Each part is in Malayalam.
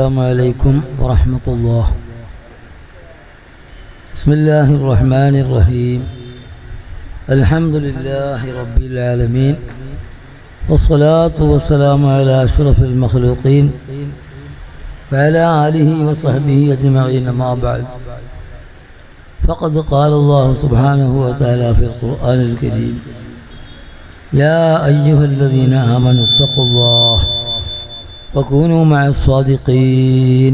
السلام عليكم ورحمة الله. بسم الله الرحمن الرحيم. الحمد لله رب العالمين. والصلاة والسلام على أشرف المخلوقين وعلى آله وصحبه أجمعين ما بعد. فقد قال الله سبحانه وتعالى في القرآن الكريم يا أيها الذين آمنوا اتقوا الله وكونوا مع الصادقين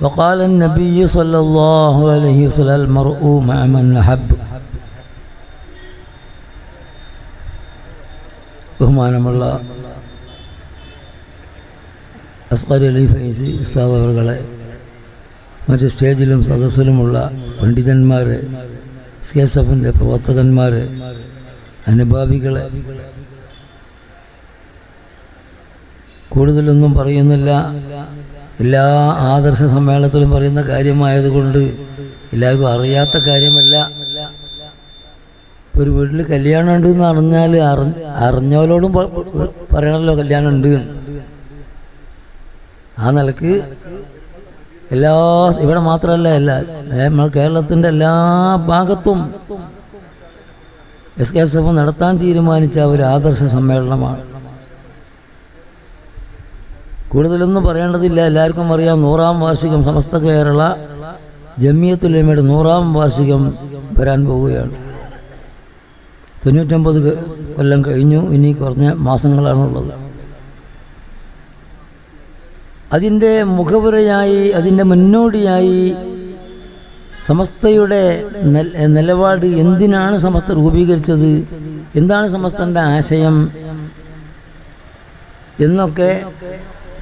وقال النبي صلى الله عليه وسلم المرء مع من أحب ബഹുമാനമുള്ള അസ്കർ അലി ഫൈസി ഉസ്താദ് അവറുകളെ മറ്റ് സ്റ്റേജിലും സദസ്സിലുമുള്ള പണ്ഡിതന്മാർ എസ് കെ എസ് എഫിൻ്റെ പ്രവർത്തകന്മാർ അനുഭാവികളെ കൂടുതലൊന്നും പറയുന്നില്ല. എല്ലാ ആദർശ സമ്മേളനത്തിലും പറയുന്ന കാര്യമായതുകൊണ്ട് എല്ലാവർക്കും അറിയാത്ത കാര്യമല്ല. ഒരു വീട്ടിൽ കല്യാണം ഉണ്ട് എന്ന് അറിഞ്ഞാൽ അറിഞ്ഞ അറിഞ്ഞവരോടും പ- പ- പറയണമല്ലോ കല്യാണം ഉണ്ട്. ആ നിലയ്ക്ക് എല്ലാ ഇവിടെ മാത്രമല്ല എല്ലാ നമ്മൾ കേരളത്തിന്റെ എല്ലാ ഭാഗത്തും എസ് കെ എസ് എഫ് നടത്താൻ തീരുമാനിച്ച ഒരു ആദർശ സമ്മേളനമാണ്. കൂടുതലൊന്നും പറയേണ്ടതില്ല. എല്ലാവർക്കും അറിയാം നൂറാം വാർഷികം സമസ്ത കേരള ജമിയത്തുലമയുടെ നൂറാം വാർഷികം വരാൻ പോവുകയാണ്. തൊണ്ണൂറ്റൊമ്പത് കൊല്ലം കഴിഞ്ഞു. ഇനി കുറഞ്ഞ മാസങ്ങളാണുള്ളത്. അതിന്റെ മുഖപുരയായി അതിന്റെ മുന്നോടിയായി സമസ്തയുടെ നിലപാട് എന്തിനാണ് സമസ്ത രൂപീകരിച്ചത്? എന്താണ് സമസ്തന്റെ ആശയം? എന്നൊക്കെ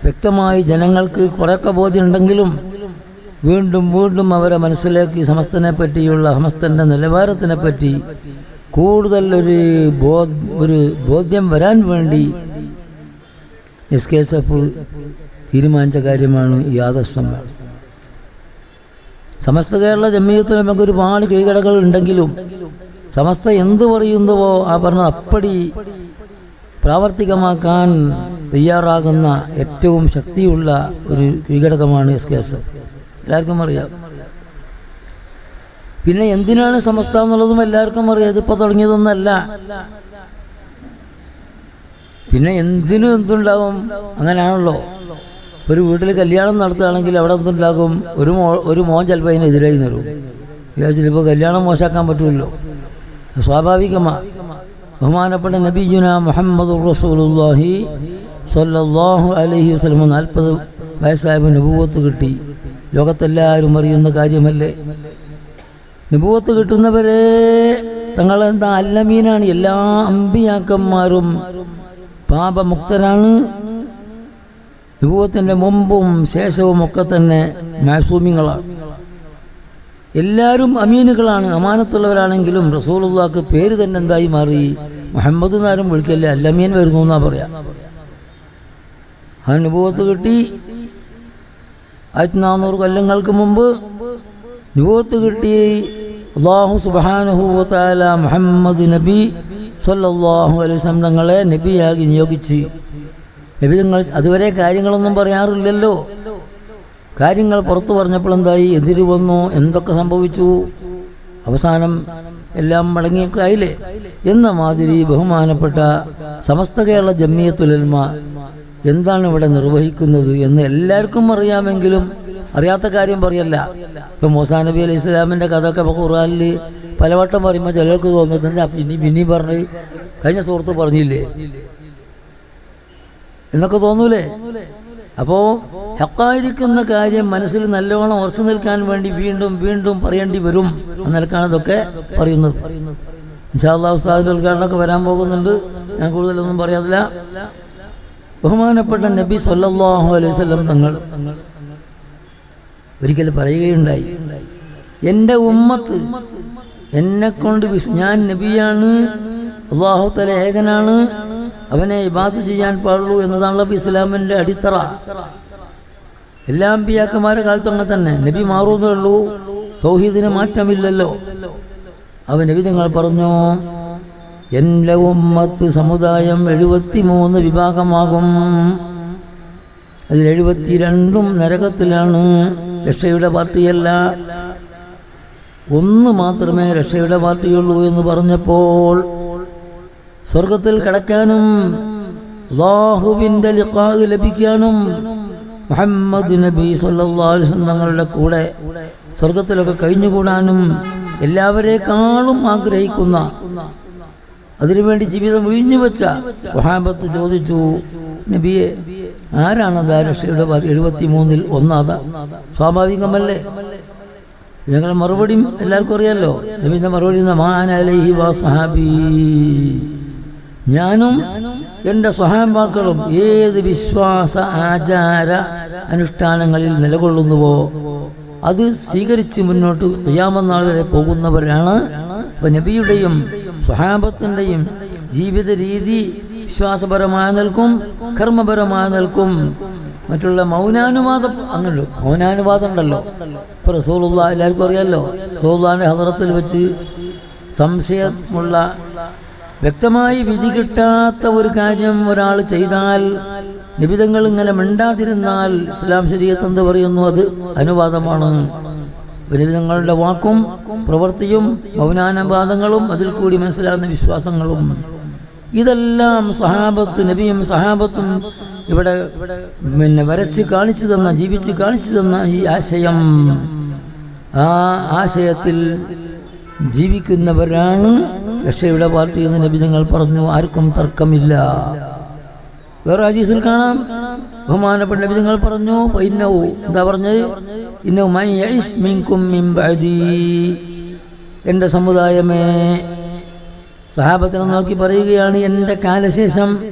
വ്യക്തമായി ജനങ്ങൾക്ക് കുറേയൊക്കെ ബോധ്യമുണ്ടെങ്കിലും വീണ്ടും വീണ്ടും അവരെ മനസ്സിലേക്ക് സമസ്തനെ പറ്റിയുള്ള സമസ്തന്റെ നിലവാരത്തിനെ പറ്റി കൂടുതൽ ഒരു ബോധ ഒരു ബോധ്യം വരാൻ വേണ്ടി എസ് കെ എസ് എഫ് തീരുമാനിച്ച കാര്യമാണ് ഈ ആദർശം. സമസ്ത കേരള ജമ്മിയത്തിൽ നമുക്ക് ഒരുപാട് കീഴ്കടകൾ ഉണ്ടെങ്കിലും സമസ്ത എന്ത് പറയുന്നുവോ ആ പറഞ്ഞത് അപ്പടി പ്രാവർത്തികമാക്കാൻ തയ്യാറാകുന്ന ഏറ്റവും ശക്തിയുള്ള ഒരു കീഴടക്കമാണ് എസ് കെ എസ്. എല്ലാവർക്കും അറിയാം. പിന്നെ എന്തിനാണ് സമസ്ത എന്നുള്ളതും എല്ലാവർക്കും അറിയാം. ഇതിപ്പോൾ തുടങ്ങിയതൊന്നല്ല. പിന്നെ എന്തിനും എന്തുണ്ടാവും? അങ്ങനെയാണല്ലോ. ഒരു വീട്ടിൽ കല്യാണം നടത്തുകയാണെങ്കിൽ അവിടെ എന്തുണ്ടാകും? ഒരു മോ ഒരു മോൻ ചിലപ്പോൾ അതിനെതിരായി വരും ചിലപ്പോൾ കല്യാണം മോശമാക്കാൻ പറ്റുമല്ലോ സ്വാഭാവികമാണ് ബഹുമാനപ്പെട്ട നബിജുന മുഹമ്മദ് റസൂലുല്ലാഹി സല്ലാഹു അലഹി വസല്ലം നാൽപ്പത് വയസ്സായപ്പോൾ നബുവത്ത് കിട്ടി. ലോകത്തെല്ലാവരും അറിയുന്ന കാര്യമല്ലേ? നബുവത്ത് കിട്ടുന്നവരെ തങ്ങളെന്താ അല്ലമീനാണ്? എല്ലാ അമ്പിയാക്കന്മാരും പാപമുക്തരാണ്. വിഭവത്തിന്റെ മുമ്പും ശേഷവും ഒക്കെ തന്നെ മാസൂമിങ്ങളാണ് എല്ലാവരും അമീനുകളാണ് അമാനത്തുള്ളവരാണെങ്കിലും റസൂലുള്ളാക്ക് പേര് തന്നെ എന്തായി മാറി? മുഹമ്മദ് എന്നാരും വിളിക്കല്ലേ? അല്ലമീൻ വരുന്നു എന്നാ പറയാം. അനുഭവത്ത് കിട്ടി. ആയിരത്തി നാനൂറ് കൊല്ലങ്ങൾക്ക് മുമ്പ് നുഭവത്ത് കിട്ടി. അള്ളാഹു സുബാനുഹൂത്താല മുഹമ്മദ് നബി സല്ലാഹു അലൈഹി തങ്ങളെ നബിയാക്കി നിയോഗിച്ച്. നബി നിങ്ങൾ അതുവരെ കാര്യങ്ങളൊന്നും പറയാറില്ലല്ലോ. കാര്യങ്ങൾ പുറത്തു പറഞ്ഞപ്പോൾ എന്തായി? എതിര് വന്നു. എന്തൊക്കെ സംഭവിച്ചു? അവസാനം എല്ലാം മടങ്ങിയൊക്കെ ആയില്ലേ? എന്ന മാതിരി ബഹുമാനപ്പെട്ട സമസ്ത കേരള ജമ്മിയത്തുലൽമ എന്താണ് ഇവിടെ നിർവഹിക്കുന്നത് എന്ന് എല്ലാവർക്കും അറിയാമെങ്കിലും അറിയാത്ത കാര്യം പറയല്ല. ഇപ്പം മൂസാ നബി അലൈഹി ഇസ്ലാമിന്റെ കഥയൊക്കെ ഇപ്പോൾ ഖുറാനിൽ പലവട്ടം പറയുമ്പോൾ ചിലർക്ക് തോന്നുന്നത് ഇനി പിന്നെ പറഞ്ഞ് കഴിഞ്ഞ സുഹൃത്ത് പറഞ്ഞില്ലേ? എന്നൊക്കെ തോന്നൂലേ? അപ്പോൾ ഹക്കായിരിക്കുന്ന കാര്യം മനസ്സിൽ നല്ലോണം ഉറച്ചു നിൽക്കാൻ വേണ്ടി വീണ്ടും വീണ്ടും പറയേണ്ടി വരും എന്നൽക്കാണ് ഇതൊക്കെ പറയുന്നത്. ഇൻഷാല്ലാ ഉദ്ഘാടനമൊക്കെ വരാൻ പോകുന്നുണ്ട്. ഞാൻ കൂടുതലൊന്നും പറയാതില്ല ബഹുമാനപ്പെട്ട നബി സൊല്ലാഹു അലൈഹി വസല്ലം തങ്ങൾ ഒരിക്കൽ പറയുകയുണ്ടായി എന്റെ ഉമ്മത്ത് എന്നെ കൊണ്ട് ഞാൻ നബിയാണ് അള്ളാഹു തല ഏകനാണ് അവനെ ഇബാത്ത് ചെയ്യാൻ പാടുള്ളൂ എന്നതാണല്ലോ ഇസ്ലാമിന്റെ അടിത്തറ. എല്ലാ അമ്പിയാക്കന്മാരെ അങ്ങനെ തന്നെ. നബി മാറുന്നേ ഉള്ളൂ. തൗഹീദിന് മാറ്റമില്ലല്ലോ. അവൻ നബി നിങ്ങൾ പറഞ്ഞു എന്റെ ഉമ്മത്ത് സമുദായം എഴുപത്തി മൂന്ന് വിഭാഗമാകും. അതിൽ എഴുപത്തിരണ്ടും നരകത്തിലാണ്. രക്ഷയുടെ പാർട്ടിയല്ല. ഒന്ന് മാത്രമേ രക്ഷയുടെ പാർട്ടിയുള്ളൂ എന്ന് പറഞ്ഞപ്പോൾ സ്വർഗത്തിൽ കിടക്കാനും ലാഹുവിന്റെ ലിഖാഹ് ലഭിക്കാനും മുഹമ്മദ് നബി വസല്ലം തങ്ങളുടെ കൂടെ സ്വർഗത്തിലൊക്കെ കഴിഞ്ഞുകൂടാനും എല്ലാവരെക്കാളും ആഗ്രഹിക്കുന്ന അതിനുവേണ്ടി ജീവിതം ഒഴിഞ്ഞു വെച്ച സുഹാബത്ത് ചോദിച്ചു നബിയെ ആരാണ് ദാരക്ഷയുടെ രക്ഷയുടെ എഴുപത്തി മൂന്നിൽ ഒന്നാത? സ്വാഭാവികമല്ലേ? ഞങ്ങൾ മറുപടിയും എല്ലാവർക്കും അറിയാലോ. നബീന്റെ മറുപടി മാനലഹി വാ സഹാബി. ഞാനും എന്റെ സ്വഹാബാക്കളും ഏത് വിശ്വാസ ആചാര അനുഷ്ഠാനങ്ങളിൽ നിലകൊള്ളുന്നുവോ അത് സ്വീകരിച്ച് മുന്നോട്ട് ചെയ്യാമെന്നാൾ വരെ പോകുന്നവരാണ്. അപ്പോൾ നബിയുടെയും സ്വഹാബത്തിന്റെയും ജീവിത രീതി വിശ്വാസപരമായി നിൽക്കും കർമ്മപരമായി നിൽക്കും. മറ്റുള്ള മൗനാനുവാദം അങ്ങനല്ലോ മൗനാനുവാദം ഉണ്ടല്ലോ. ഇപ്പോൾ റസൂലുള്ള എല്ലാവർക്കും അറിയാമല്ലോ റസൂലുള്ളാന്റെ ഹദറത്തിൽ വെച്ച് സംശയമുള്ള വ്യക്തമായി വിധി കിട്ടാത്ത ഒരു കാര്യം ഒരാൾ ചെയ്താൽ നിബിതങ്ങൾ ഇങ്ങനെ മിണ്ടാതിരുന്നാൽ ഇസ്ലാം ശരീരത്ത് എന്ത് പറയുന്നു? അത് അനുവാദമാണ്. നിബിതങ്ങളുടെ വാക്കും പ്രവൃത്തിയും മൗനാനുവാദങ്ങളും അതിൽ കൂടി മനസ്സിലാകുന്ന വിശ്വാസങ്ങളും. ഇതെല്ലാം സഹാബത്ത് നബിയും സഹാബത്തും ഇവിടെ പിന്നെ വരച്ച് കാണിച്ചു തന്ന ജീവിച്ച് കാണിച്ചു തന്ന ഈ ആശയം. ആ ആശയത്തിൽ ജീവിക്കുന്നവരാണ് രക്ഷയുടെ പാർട്ടി എന്ന് നബി ഞങ്ങൾ പറഞ്ഞു. ആർക്കും തർക്കമില്ല. വേറെ ആജീസിൽ കാണാം. ബഹുമാനപ്പെട്ട നബി നിങ്ങൾ പറഞ്ഞു ഇന്നവു എന്താ പറഞ്ഞത്? ഇന്നവും എന്റെ സമുദായമേ സഹാബത്തിനെ നോക്കി പറയുകയാണ് എന്റെ കാലശേഷം.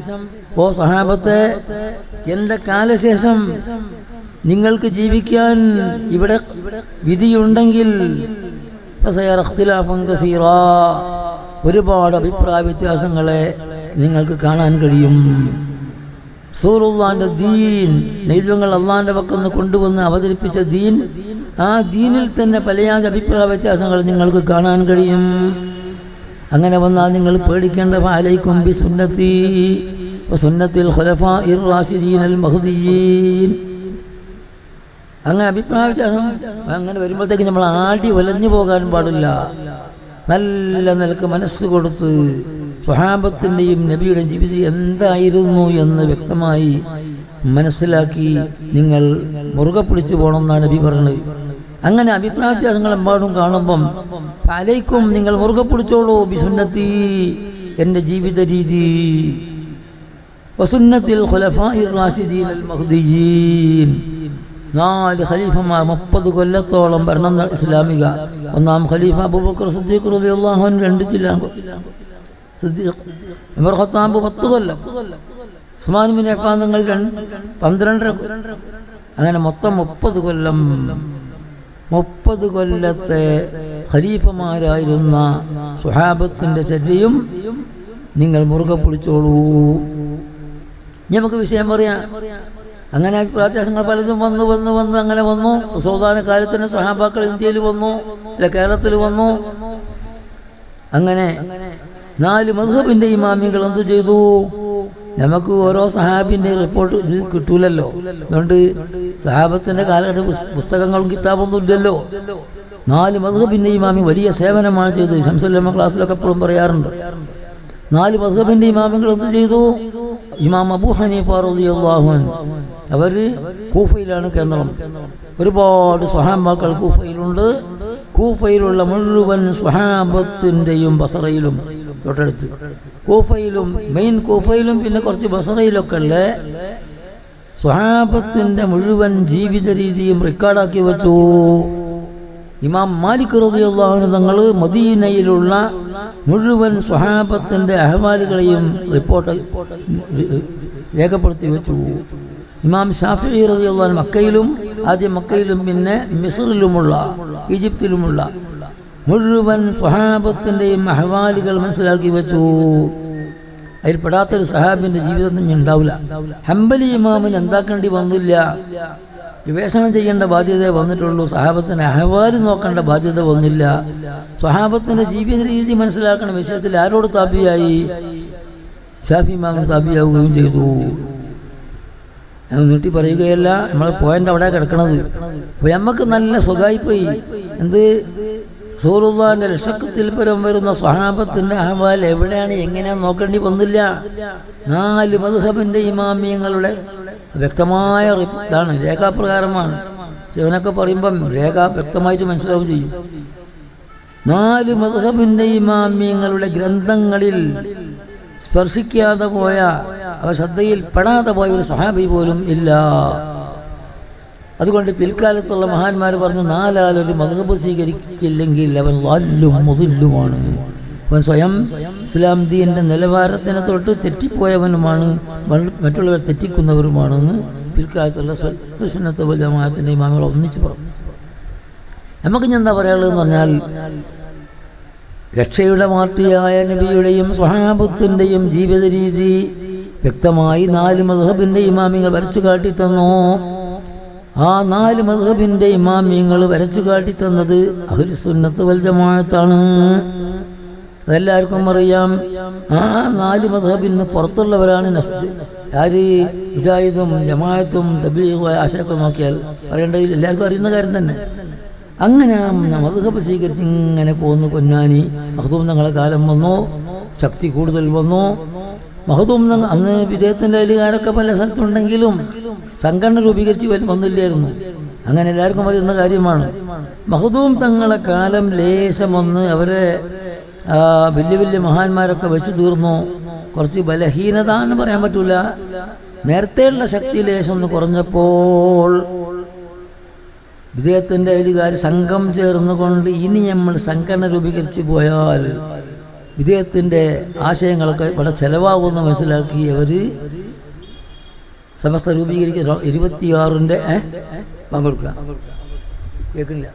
ഓ സഹാബത്തെ എന്റെ കാലശേഷം നിങ്ങൾക്ക് ജീവിക്കാൻ ഇവിടെ വിധിയുണ്ടെങ്കിൽ. ഒരുപാട് അഭിപ്രായ വ്യത്യാസങ്ങളെ നിങ്ങൾക്ക് കാണാൻ കഴിയും. സൂറുള്ളാന്റെ ദീൻ ദൈവങ്ങൾ അള്ളാന്റെ പക്കം കൊണ്ടുവന്ന് അവതരിപ്പിച്ച ദീൻ ആ ദീനിൽ തന്നെ പലയാതെ അഭിപ്രായ വ്യത്യാസങ്ങൾ നിങ്ങൾക്ക് കാണാൻ കഴിയും. അങ്ങനെ വന്നാൽ നിങ്ങൾ പേടിക്കേണ്ട ഫാലൈക്കും ബി സുന്നത്തി സുന്നത്തിൽ ഖുലഫാ ഇർ റാഷിദീൻ അൽ മഹ്ദിയീൻ. അങ്ങനെ അഭിപ്രായ അങ്ങനെ വരുമ്പോഴത്തേക്ക് നമ്മൾ ആടി ഒലഞ്ഞു പോകാൻ പാടില്ല. നല്ല നിലയ്ക്ക് മനസ്സ് കൊടുത്ത് സ്വഹാബത്തിന്റെയും നബിയുടെയും ജീവിതം എന്തായിരുന്നു എന്ന് വ്യക്തമായി മനസ്സിലാക്കി നിങ്ങൾ മുറുകെ പിടിച്ചു പോകണം എന്നാണ് നബി പറഞ്ഞത്. അങ്ങനെ അഭിപ്രായ വ്യത്യാസങ്ങൾ എമ്പാടും കാണുമ്പം പലയ്ക്കും നിങ്ങൾ മുറുകെ പിടിച്ചോളൂ ബിസുന്നത്തി എന്റെ ജീവിത രീതി. വസുന്നത്തിൽ ഖുലഫാഇർ റാഷിദീൻ അൽ നാല് ഖലീഫമാർ മുപ്പത് കൊല്ലത്തോളം ഭരണം ഇസ്ലാമിക. ഒന്നാം ഖലീഫ അബൂബക്കർ സിദ്ദീഖ് റളിയല്ലാഹു അൻഹു രണ്ട് ചില്ലാങ്കോ സിദ്ദീഖ് ഉമർ പത്ത് കൊല്ലം. ഉസ്മാൻ ബിൻ അഫ്ഫാൻ നിങ്ങൾ രണ്ട് പന്ത്രണ്ടര അങ്ങനെ മൊത്തം മുപ്പത് കൊല്ലം. മുപ്പത് കൊല്ലത്തെ ഖലീഫമാരായിരുന്ന സുഹാബത്തിന്റെ ചര്യയും നിങ്ങൾ മുറുകെ പിടിച്ചോളൂ. നമുക്ക് വിഷയം പറയാം. അങ്ങനെ പ്രാദേശങ്ങൾ പലതും വന്നു വന്നു വന്ന് അങ്ങനെ വന്നു. സൗദാന കാലത്തിന് സഹാബാക്കൾ ഇന്ത്യയിൽ വന്നു അല്ല കേരളത്തിൽ വന്നു. അങ്ങനെ നാല് മധുബിന്റെ ഇമാമികൾ എന്ത് ചെയ്തു? നമുക്ക് ഓരോ സഹാബിന്റെ റിപ്പോർട്ട് ഇത് കിട്ടൂലല്ലോ. അതുകൊണ്ട് സഹാബത്തിന്റെ കാലഘട്ട പുസ്- പുസ്തകങ്ങളും കിതാബൊന്നും ഇല്ലല്ലോ. നാല് മധുബിന്റെ ഇമാമി വലിയ സേവനമാണ് ചെയ്തത്. ശംസല്ലമ്മ ക്ലാസ്സിലൊക്കെ എപ്പോഴും പറയാറുണ്ട്. നാല് മധുബിന്റെ ഇമാമികൾ എന്ത് ചെയ്തു? ഇമാം അബു ഹനീഫ് റളിയല്ലാഹു അവർ കൂഫയിലാണ് കേന്ദ്രം. ഒരുപാട് സ്വഹാബാക്കൾ കൂഫയിലുണ്ട്. കൂഫയിലുള്ള മുഴുവൻ സ്വഹാബത്തിന്റെയും ബസറയിലും തൊട്ടടുത്ത്. കൂഫയിലും മെയിൻ കൂഫയിലും പിന്നെ കുറച്ച് ബസറയിലൊക്കെ ഉള്ള. സ്വഹാബത്തിന്റെ മുഴുവൻ ജീവിത രീതിയും റെക്കോർഡാക്കി വെച്ചു. ഇമാം മാലിക് റളിയല്ലാഹു തങ്ങൾ മദീനയിലുള്ള മുഴുവൻ സ്വഹാബത്തിന്റെ അഹവാലുകളെയും റിപ്പോർട്ട് രേഖപ്പെടുത്തി വെച്ചു. ഇമാം ഷാഫി റബിയുള്ള മക്കയിലും ആദ്യം മക്കയിലും പിന്നെ മിസറിലുമുള്ള ഈജിപ്തിലുമുള്ള മുഴുവൻ സ്വഹാബത്തിന്റെയും അഹ്വാലുകൾ മനസ്സിലാക്കി വെച്ചു. അതിൽ പെടാത്തൊരു സഹാബിന്റെ ജീവിതത്തിൽ ഇനി ഉണ്ടാവില്ല. ഹംബലി ഇമാമിന് എന്താക്കേണ്ടി വന്നില്ല? വിവേചനം ചെയ്യേണ്ട ബാധ്യത വന്നിട്ടുള്ളൂ. സഹാബത്തിന് അഹവാൽ നോക്കേണ്ട ബാധ്യത വന്നില്ല. സ്വഹാബത്തിന്റെ ജീവിത രീതി മനസ്സിലാക്കുന്ന വിഷയത്തിൽ ആരോട് താപിയായി? ഷാഫി ഇമാമിന് താപിയാവുകയും ചെയ്തു. ഞാൻ നീട്ടി പറയുകയല്ല നമ്മൾ പോയിന്റ് അവിടെ കിടക്കണത്. അപ്പോൾ നമുക്ക് നല്ല സുഖമായി പോയി. എന്ത്? സൂറുല്ലാന്റെ ലക്ഷക്കത്തിൽ പരം വരുന്ന സ്വഹാബത്തിന്റെ അഹ്വാൽ എവിടെയാണ്? എങ്ങനെയാണ് നോക്കേണ്ടി വന്നില്ല. നാല് മധുഹബിന്റെ ഇമാമിയങ്ങളുടെ വ്യക്തമായ ഇതാണ് രേഖാപ്രകാരമാണ്. ശിവനൊക്കെ പറയുമ്പം രേഖ വ്യക്തമായിട്ട് മനസ്സിലാവും ചെയ്യും. നാല് മധുഹബിന്റെ ഇമാമിയങ്ങളുടെ ഗ്രന്ഥങ്ങളിൽ സ്പർശിക്കാതെ പോയ അവ ശ്രദ്ധയിൽ പെടാതെ പോയ ഒരു സഹാബി പോലും ഇല്ല. അതുകൊണ്ട് പിൽക്കാലത്തുള്ള മഹാന്മാർ പറഞ്ഞു നാലാലൊരു മധുഹബ് സ്വീകരിച്ചില്ലെങ്കിൽ അവൻ വല്ലും മുതില്ലുമാണ് അവൻ സ്വയം ഇസ്ലാം ദീന്റെ നിലവാരത്തിനെ തൊട്ട് തെറ്റിപ്പോയവനുമാണ് മറ്റുള്ളവർ തെറ്റിക്കുന്നവരുമാണെന്ന് പിൽക്കാലത്തുള്ള സുന്നത്ത് ജമാഅത്തിന്റെ ഇമാമുകൾ ഒന്നിച്ച് പറഞ്ഞു. നമുക്ക് ഞാൻ എന്താ പറയാനുള്ളതെന്ന് പറഞ്ഞാൽ രക്ഷയുടെ മാർട്ടിയായ നബിയുടെയും സ്വഹാബത്തിന്റെയും ജീവിത രീതി വ്യക്തമായി നാല് മധുഹബിന്റെ ഇമാമിങ്ങൾ വരച്ചു കാട്ടിത്തന്നു ആ നാല് മധുഹബിന്റെ ഇമാമിങ്ങൾ വരച്ചു കാട്ടിത്തന്നത് അഹ്ലുസുന്നത്ത് വൽ ജമാഅത്താണ്. അതെല്ലാവർക്കും അറിയാം. ആ നാല് മധുഹബിന് പുറത്തുള്ളവരാണ് ആര്? മുജാഹിദും ജമാഅത്തും തബീഖും ആശയൊക്കെ നോക്കിയാൽ പറയേണ്ടതിൽ എല്ലാവർക്കും അറിയുന്ന കാര്യം തന്നെ. അങ്ങനെ മധുഹബ് സ്വീകരിച്ച് ഇങ്ങനെ പോകുന്നു പൊന്നാനി. മഹദൂം കാലം വന്നു. ശക്തി കൂടുതൽ വന്നു. മഹദൂം അന്ന് വിദേഹത്തിന്റെ അലികാരൊക്കെ പല സ്ഥലത്തുണ്ടെങ്കിലും സംഘടന രൂപീകരിച്ച് വന്നില്ലായിരുന്നു. അങ്ങനെ എല്ലാവർക്കും അറിയുന്ന കാര്യമാണ്. മഹദൂം തങ്ങളെ കാലം ലേശം ലേശമൊന്ന് അവരെ വലിയ വലിയ മഹാന്മാരൊക്കെ വെച്ചു തീർന്നു. കുറച്ച് ബലഹീനത എന്ന് പറയാൻ പറ്റൂല. നേരത്തെയുള്ള ശക്തി ലേശം ഒന്ന് കുറഞ്ഞപ്പോൾ വിദേഹത്തിന്റെ അലികാർ സംഘം ചേർന്നുകൊണ്ട് ഇനി നമ്മൾ സംഘടന രൂപീകരിച്ച് പോയാൽ വിദേഹത്തിന്റെ ആശയങ്ങളൊക്കെ വളരെ ചെലവാകുമെന്ന് മനസ്സിലാക്കി അവർ സമസ്ത രൂപീകരിക്കുക. ഇരുപത്തിയാറിന്റെ പങ്കെടുക്കുക. കേൾക്കില്ല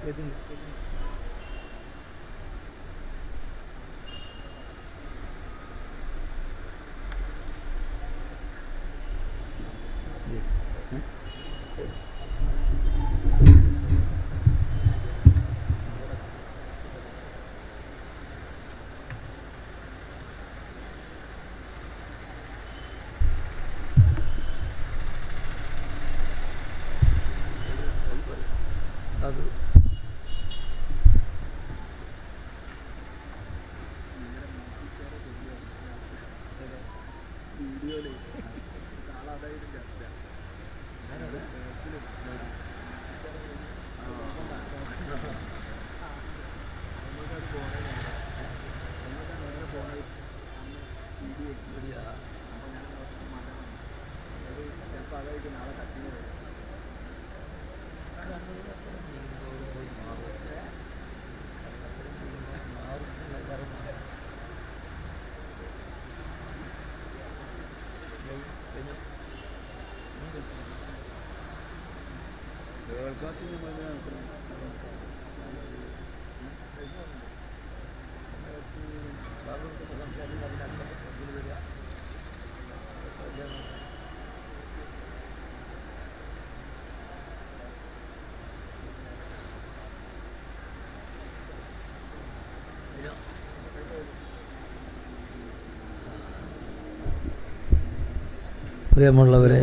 പ്രിയമുള്ളവരെ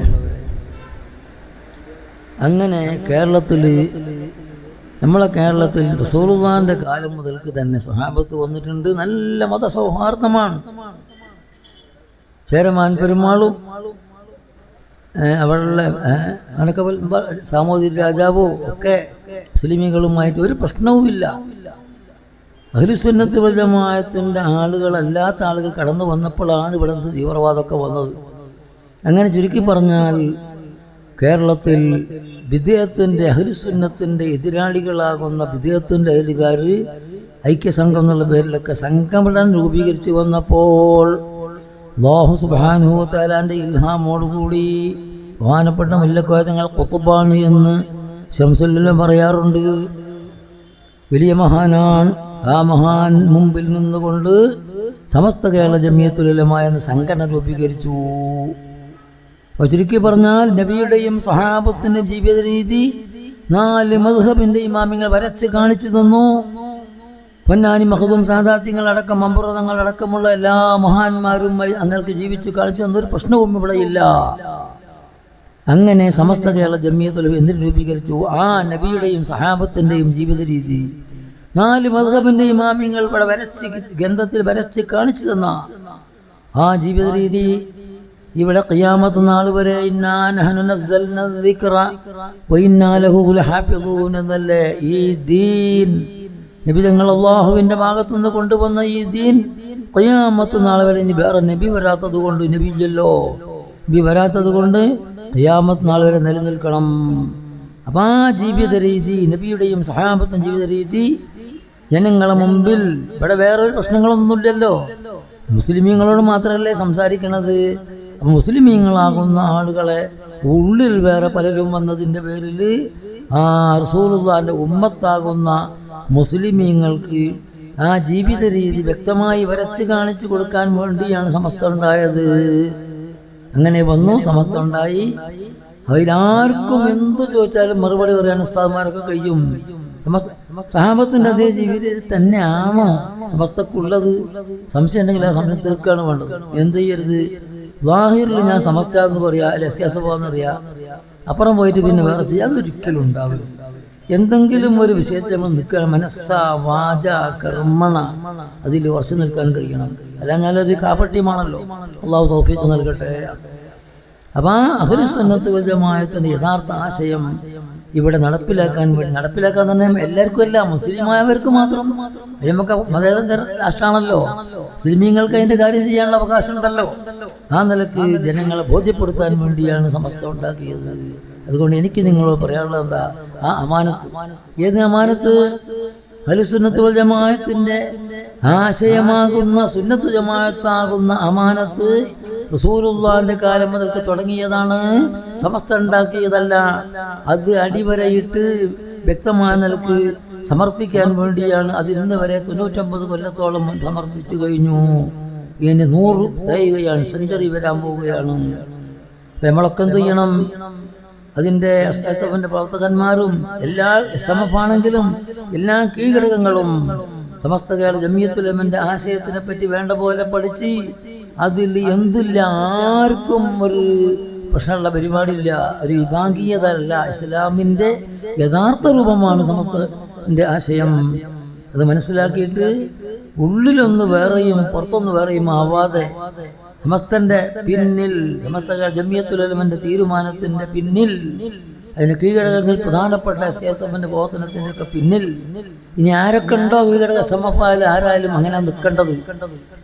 അങ്ങനെ കേരളത്തിൽ നമ്മളെ കേരളത്തിൽ റസൂലുള്ളാന്റെ കാലം മുതൽക്ക് തന്നെ സ്വഹാബത്ത് വന്നിട്ടുണ്ട്. നല്ല മതസൗഹാർദ്ദമാണ്. ചേരമാൻ പെരുമാളും അവളുടെ ഏ, അങ്ങനൊക്കെ സാമൂതിരി രാജാവോ ഒക്കെ മുസ്ലിമികളുമായിട്ട് ഒരു പ്രശ്നവുമില്ല. അഹ്ലുസുന്നത്ത് വല്ലമായത്തിന്റെ ആളുകളല്ലാത്ത ആളുകൾ കടന്നു വന്നപ്പോഴാണ് ഇവിടെ തീവ്രവാദമൊക്കെ വന്നത്. അങ്ങനെ ചുരുക്കി പറഞ്ഞാൽ കേരളത്തിൽ വിദേഹത്തിന്റെ അഹരിസുന്നത്തിന്റെ എതിരാളികളാകുന്ന വിദേഹത്തിന്റെ അയലുകാർ ഐക്യസംഘം എന്നുള്ള പേരിലൊക്കെ സംഘടന രൂപീകരിച്ച് വന്നപ്പോൾ അല്ലാഹു സുബ്ഹാനഹു വതആലാന്റെ ഇൽഹാമോടുകൂടി ബഹുമാനപ്പെട്ട മുല്ലക്കോയതങ്ങൾ കൊത്തുബാണ് എന്ന് ശംസുല്ലം പറയാറുണ്ട്. വലിയ മഹാനാണ് ആ മഹാൻ മുമ്പിൽ നിന്നുകൊണ്ട് സമസ്ത കേരള ജമിയത്തുലമായ സംഘടന രൂപീകരിച്ചു. ചുരുക്കി പറഞ്ഞാൽ നബിയുടെയും സഹാബത്തിന്റെ ജീവിത രീതി നാല് മധുഹബിന്റെ ഇമാമിങ്ങൾ വരച്ച് കാണിച്ചു തന്നു. പൊന്നാനി മഹദും മമ്പുറതങ്ങൾ അടക്കമുള്ള എല്ലാ മഹാന്മാരും അന്നേർക്ക് ജീവിച്ചു കാണിച്ചു തന്നൊരു പ്രശ്നവും ഇവിടെ ഇല്ല അങ്ങനെ സമസ്ത കേരള ജമിയത്തുൽ എന്തിനു രൂപീകരിച്ചു. ആ നബിയുടെയും സഹാബത്തിന്റെയും ജീവിത രീതി നാല് മധുഹബിന്റെ ഇമാമിങ്ങൾ ഇവിടെ വരച്ച് ഗന്ധത്തിൽ വരച്ച് കാണിച്ചു തന്ന ആ ജീവിത രീതി ഇവിടെ ഖിയാമത്ത് നാൾ വരെ എന്നല്ലേ ഈ ദീൻ നബി തങ്ങൾ അള്ളാഹുവിന്റെ ഭാഗത്തുനിന്ന് കൊണ്ടുവന്ന ഈ ദീൻ ഖിയാമത്ത് നാൾ വരെ ഇനി വേറെ നബി വരാത്തത് കൊണ്ട് നബി ഇല്ലല്ലോ നബി വരാത്തത് കൊണ്ട് ഖിയാമത്ത് നാൾ വരെ നിലനിൽക്കണം. അപ്പം ആ ജീവിത രീതി നബിയുടെയും സഹാബത്തും ജീവിത രീതി ജനങ്ങളെ മുമ്പിൽ ഇവിടെ വേറൊരു പ്രശ്നങ്ങളൊന്നുമില്ലല്ലോ. മുസ്ലിമീങ്ങളോട് മാത്രമല്ലേ സംസാരിക്കണത്? മുസ്ലിമീങ്ങളാകുന്ന ആളുകളെ ഉള്ളിൽ വേറെ പലരും വന്നതിന്റെ പേരിൽ ആ റസൂലുള്ളാന്റെ ഉമ്മത്താകുന്ന മുസ്ലിമീങ്ങൾക്ക് ആ ജീവിത രീതി വ്യക്തമായി വരച്ച് കാണിച്ചു കൊടുക്കാൻ വേണ്ടിയാണ് സമസ്ത ഉണ്ടായത്. അങ്ങനെ വന്നു സമസ്ത ഉണ്ടായി. അവരാർക്കും എന്തു ചോദിച്ചാലും മറുപടി പറയാൻ ഉസ്താദ്മാരൊക്കെ കഴിയും. സമസ്ത അതേ അതേ തന്നെ ആണോ സമസ്തക്കുള്ളത്. സംശയം ഉണ്ടെങ്കിൽ ആ സംശയം തീർക്കുകയാണ് വേണ്ടത്. എന്ത് ചെയ്യരുത്? വാഹിറിൽ ഞാൻ സമസ്ത എന്ന് പറയാ അല്ലെ എസ് കെ എന്ന് പറയാ. അപ്പുറം പോയിട്ട് പിന്നെ വേറെ ചെയ്യാം. അതൊരിക്കലും ഉണ്ടാവില്ല. എന്തെങ്കിലും ഒരു വിഷയത്തിൽ നമ്മൾ നിൽക്കണം മനസ്സ വാച കർമ്മണ. അതിൽ ഉറച്ചു നിൽക്കാൻ കഴിയണം. അല്ല ഞാനൊരു കാപ്പട്ടിയുമാണല്ലോ അള്ളാഹു തോഫീക്ക് നൽകട്ടെ. അപ്പം ആ അഹുലുസന്നത്ത് വജമായത്തിന്റെ യഥാർത്ഥ ആശയം ഇവിടെ നടപ്പിലാക്കാൻ വേണ്ടി നടപ്പിലാക്കാൻ തന്നെ എല്ലാവർക്കും അല്ല മുസ്ലിമായവർക്ക് മാത്രം. നമുക്ക് മതേതര രാഷ്ട്രമാണല്ലോ മുസ്ലിമീങ്ങൾക്ക് അതിന്റെ കാര്യം ചെയ്യാനുള്ള അവകാശം ഉണ്ടല്ലോ. ആ നിലയ്ക്ക് ജനങ്ങളെ ബോധ്യപ്പെടുത്താൻ വേണ്ടിയാണ് സമസ്ത ഉണ്ടാക്കിയത്. അതുകൊണ്ട് എനിക്ക് നിങ്ങളോട് പറയാനുള്ളത് എന്താ? ആ അമാനത്ത്. ഏത് അമാനത്ത്? അലുസുന്നത്ത് വൽ ജമാഅത്തിന്റെ ആശയമാകുന്ന സുന്നത്ത് ജമാഅത്താകുന്ന അമാനത്ത് റസൂലുള്ളാന്റെ കാലം മുതൽക്ക് തുടങ്ങിയതാണ്. സമസ്ത ഉണ്ടാക്കിയതല്ല. അത് അടിവരയിട്ട് വ്യക്തമായ നിലയ്ക്ക് സമർപ്പിക്കാൻ വേണ്ടിയാണ് അത് ഇന്ന് വരെ തൊണ്ണൂറ്റൊമ്പത് കൊല്ലത്തോളം സമർപ്പിച്ചു കഴിഞ്ഞു. ഇനി നൂറ് തയ്യുകയാണ് സെഞ്ചുറി വരാൻ പോവുകയാണ്. നമ്മളൊക്കെ എന്ത് ചെയ്യണം? അതിന്റെ എസ് എഫിന്റെ പ്രവർത്തകന്മാരും എല്ലാ എസ് എം എഫ് ആണെങ്കിലും എല്ലാ കീഴ്ഘടകങ്ങളും സമസ്ത കേരള ജമിയത്തുലമന്റെ ആശയത്തിനെ പറ്റി വേണ്ട പോലെ പഠിച്ച് അതിൽ എന്തില്ല ആർക്കും ഒരു പ്രശ്നമുള്ള പരിപാടിയില്ല ഒരു വിഭാഗീയതല്ല ഇസ്ലാമിന്റെ യഥാർത്ഥ രൂപമാണ് സമസ്തന്റെ ആശയം. അത് മനസ്സിലാക്കിയിട്ട് ഉള്ളിലൊന്ന് വേറെയും പുറത്തൊന്ന് വേറെയും ആവാതെ സമസ്തന്റെ പിന്നിൽ സമസ്ത ജമിയത്തുലമന്റെ തീരുമാനത്തിന്റെ പിന്നിൽ അതിന് കീഴടകങ്ങൾ പ്രധാനപ്പെട്ട എസ് കെ എസ് എഫിന്റെ പ്രവർത്തനത്തിന്റെ പിന്നിൽ. ഇനി ആരൊക്കെ ഉണ്ടോ കീഴടക സമഫായാലും ആരായാലും അങ്ങനെ നിൽക്കേണ്ടത്.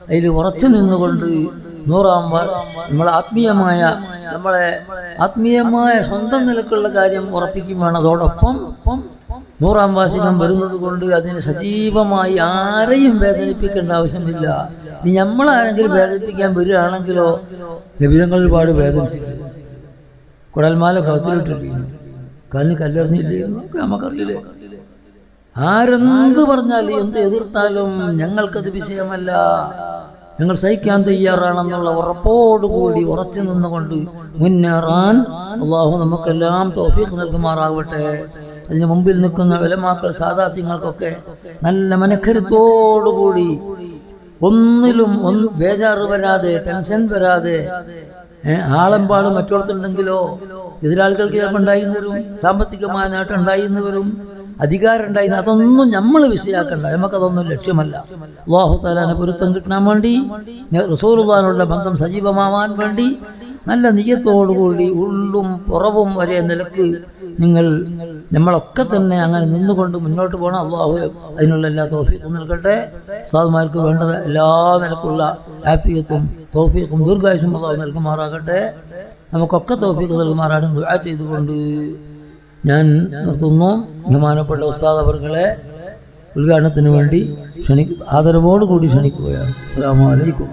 അതിൽ ഉറച്ചു നിന്നുകൊണ്ട് നൂറാം നമ്മളെ ആത്മീയമായ നമ്മളെ ആത്മീയമായ സ്വന്തം നിലക്കുള്ള കാര്യം ഉറപ്പിക്കും വേണം അതോടൊപ്പം നൂറാം വാർഷികം വരുന്നത് കൊണ്ട് അതിന് സജീവമായി ആരെയും വേദനിപ്പിക്കേണ്ട ആവശ്യമില്ല. ഇനി നമ്മളാരെങ്കിലും വേദനിപ്പിക്കാൻ വരികയാണെങ്കിലോ ലഭിതങ്ങൾ ഒരുപാട് വേദനിച്ചിട്ടുണ്ട്. കുടൽമാല കൗത്തിലിട്ടിരിക്കുന്നു കാലിന് കല്ലെറിഞ്ഞില്ലേ എന്നൊക്കെ നമുക്കറിയില്ലേ? ആരെന്ത് പറഞ്ഞാലും എന്ത് എതിർത്താലും ഞങ്ങൾക്കത് വിഷയമല്ല. ഞങ്ങൾ സഹിക്കാൻ തയ്യാറാണെന്നുള്ള ഉറപ്പോടുകൂടി ഉറച്ചു നിന്നുകൊണ്ട് മുന്നേറാൻ അള്ളാഹു നമുക്കെല്ലാം തോഫീഖ് നൽകുമാറാകട്ടെ അതിന് മുമ്പിൽ നിൽക്കുന്ന വിലമാക്കൾ സാധാത്യങ്ങൾക്കൊക്കെ നല്ല മനക്കരുത്തോടുകൂടി ഒന്നിലും ഒന്ന് ബേജാറ് വരാതെ ടെൻഷൻ വരാതെ ആളെമ്പാട് മറ്റോടത്തുണ്ടെങ്കിലോ എതിരാളികൾക്ക് ചിലപ്പോൾ ഉണ്ടായി സാമ്പത്തികമായ നേട്ടം ഉണ്ടായി വരും അധികാരം ഉണ്ടായി അതൊന്നും നമ്മൾ വിഷയാക്കണ്ട. നമുക്കതൊന്നും ലക്ഷ്യമല്ല. അള്ളാഹു താലാനെ പൊരുത്തം കിട്ടാൻ വേണ്ടി റസൂലുള്ളാനുള്ള ബന്ധം സജീവമാവാൻ വേണ്ടി നല്ല നീയത്തോടുകൂടി ഉള്ളും പുറവും വരെ നിലയ്ക്ക് നിങ്ങൾ നമ്മളൊക്കെ തന്നെ അങ്ങനെ നിന്നുകൊണ്ട് മുന്നോട്ട് പോകണം. അള്ളാഹു അതിനുള്ള എല്ലാ തോഫീക്കും നൽകട്ടെ. സാധുമാർക്ക് വേണ്ടത് എല്ലാ നിലക്കുള്ള ഹാപ്പിയത്തും തോഫീക്കും ദീർഘായുസും അള്ളാഹു നൽകുമാറാകട്ടെ. നമുക്കൊക്കെ തോഫീക്ക് നൽകുമാറാണ് ദുആ ചെയ്തുകൊണ്ട് ഞാൻ നിർത്തുന്നു. ബഹുമാനപ്പെട്ട ഉസ്താദ് അവർകളെ ഉദ്ഘാടനത്തിന് വേണ്ടി ക്ഷണി ആദരവോടുകൂടി ക്ഷണിക്കുകയാണ്. അസ്സാം വലൈക്കും